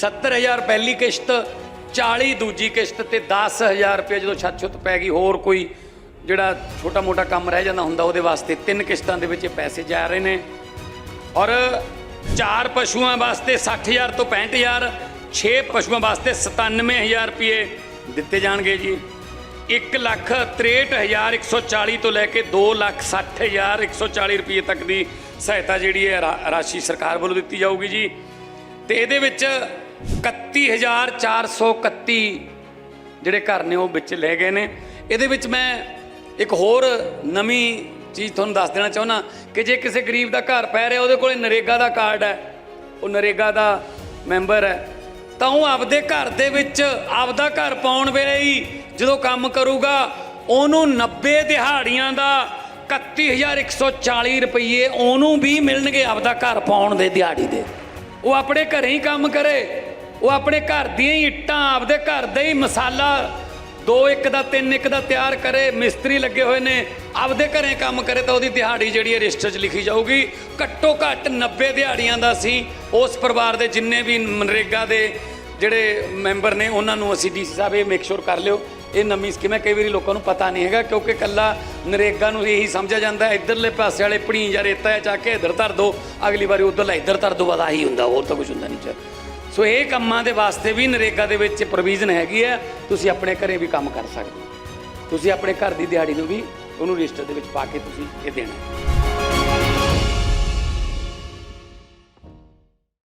70000 ਪਹਿਲੀ ਕਿਸ਼ਤ 40 ਦੂਜੀ ਕਿਸ਼ਤ ਤੇ 10000 ਰੁਪਏ ਜਦੋਂ ਛੱਤ ਛੁੱਤ ਪੈ ਗਈ, ਹੋਰ ਕੋਈ ਜਿਹੜਾ ਛੋਟਾ ਮੋਟਾ ਕੰਮ ਰਹਿ ਜਾਂਦਾ ਹੁੰਦਾ, ਉਹਦੇ ਵਾਸਤੇ ਤਿੰਨ ਕਿਸ਼ਤਾਂ ਦੇ ਵਿੱਚ ਇਹ ਪੈਸੇ ਜਾ ਰਹੇ ਨੇ। ਔਰ ਚਾਰ ਪਸ਼ੂਆਂ ਵਾਸਤੇ 60000 ਤੋਂ 65000 6 ਪਸ਼ੂਆਂ ਵਾਸਤੇ 97000 ਰੁਪਏ ਦਿੱਤੇ ਜਾਣਗੇ ਜੀ। 1 ਲੱਖ 63140 ਤੋਂ ਲੈ ਕੇ 2 ਲੱਖ 60140 ਰੁਪਏ ਤੱਕ ਦੀ ਸਹਾਇਤਾ ਜਿਹੜੀ ਹੈ ਰਾ- ਰਾਸ਼ੀ ਸਰਕਾਰ ਵੱਲੋਂ ਦਿੱਤੀ ਜਾਊਗੀ ਜੀ। ਤੇ ਇਹਦੇ ਵਿੱਚ 31431 ਜਿਹੜੇ ਘਰ ਨੇ ਉਹ ਵਿੱਚ ਲੈ ਗਏ ਨੇ। ਇਹਦੇ ਵਿੱਚ ਮੈਂ ਇੱਕ ਹੋਰ ਨਵੀਂ ਚੀਜ਼ ਤੁਹਾਨੂੰ ਦੱਸ ਦੇਣਾ ਚਾਹੁੰਦਾ ਕਿ ਜੇ ਕਿਸੇ ਗਰੀਬ ਦਾ ਘਰ ਪੈ ਰਿਹਾ, ਉਹਦੇ ਕੋਲੇ ਨਰੇਗਾ ਦਾ ਕਾਰਡ ਹੈ, ਉਹ ਨਰੇਗਾ ਦਾ ਮੈਂਬਰ ਹੈ, ਤਾਂ ਉਹ ਆਪਦੇ ਘਰ ਦੇ ਵਿੱਚ ਆਪਦਾ ਘਰ ਪਾਉਣ ਵੇਲੇ ਹੀ ਜਦੋਂ ਕੰਮ ਕਰੂਗਾ, ਉਹਨੂੰ 90 ਦਿਹਾੜੀਆਂ ਦਾ 31140 ਰੁਪਏ ਉਹਨੂੰ ਵੀ ਮਿਲਣਗੇ ਆਪਦਾ ਘਰ ਪਾਉਣ ਦੇ ਦਿਹਾੜੀ ਦੇ। ਉਹ ਆਪਣੇ ਘਰੇ ਹੀ ਕੰਮ ਕਰੇ ਉਹ ਆਪਣੇ ਘਰ ਦੀਆਂ ਹੀ ਇੱਟਾਂ ਆਪਦੇ ਘਰ ਦਾ ਹੀ ਮਸਾਲਾ ਦੋ ਇੱਕ ਦਾ ਤਿੰਨ ਇੱਕ ਦਾ ਤਿਆਰ ਕਰੇ ਮਿਸਤਰੀ ਲੱਗੇ ਹੋਏ ਨੇ ਆਪਦੇ ਘਰੇ ਕੰਮ ਕਰੇ ਤਾਂ ਉਹਦੀ ਦਿਹਾੜੀ ਜਿਹੜੀ ਹੈ ਰਜਿਸਟਰ 'ਚ ਲਿਖੀ ਜਾਊਗੀ। ਘੱਟੋ ਘੱਟ 90 ਦਿਹਾੜੀਆਂ ਦਾ ਸੀ ਉਸ ਪਰਿਵਾਰ ਦੇ ਜਿੰਨੇ ਵੀ ਮਨਰੇਗਾ ਦੇ ਜਿਹੜੇ ਮੈਂਬਰ ਨੇ ਉਹਨਾਂ ਨੂੰ ਅਸੀਂ ਡੀਸੀ ਸਾਹਿਬ ਇਹ ਮੇਕ ਸ਼ੋਰ ਕਰ ਲਿਓ। ਇਹ ਨਵੀਂ ਸਕੀਮ ਹੈ ਕਈ ਵਾਰੀ ਲੋਕਾਂ ਨੂੰ ਪਤਾ ਨਹੀਂ ਹੈਗਾ ਕਿਉਂਕਿ ਕੱਲਾ ਨਰੇਗਾ ਨੂੰ ਇਹੀ ਸਮਝਿਆ ਜਾਂਦਾ ਹੈ, ਇੱਧਰਲੇ ਪਾਸੇ ਵਾਲੇ ਪਣੀ ਜਾਂ ਰੇਤਾ ਹੈ ਚੱਕ ਕੇ ਇੱਧਰ ਧਰ ਦੋ ਅਗਲੀ ਵਾਰੀ ਉਧਰਲਾ ਇੱਧਰ ਧਰ ਦੋ ਬਸ ਆਹੀ ਹੁੰਦਾ ਹੋਰ ਤਾਂ ਕੁਝ ਹੁੰਦਾ ਨਹੀਂ। ਚ ਸੋ ਇਹ ਕੰਮਾਂ ਦੇ ਵਾਸਤੇ ਵੀ ਨਰੇਗਾ ਦੇ ਵਿੱਚ ਪ੍ਰੋਵੀਜ਼ਨ ਹੈਗੀ ਹੈ। ਤੁਸੀਂ ਆਪਣੇ ਘਰੇ ਵੀ ਕੰਮ ਕਰ ਸਕਦੇ ਹੋ। ਤੁਸੀਂ ਆਪਣੇ ਘਰ ਦੀ ਦਿਹਾੜੀ ਨੂੰ ਵੀ ਉਹਨੂੰ ਰਜਿਸਟਰ ਦੇ ਵਿੱਚ ਪਾ ਕੇ ਤੁਸੀਂ ਇਹ ਦੇਣਾ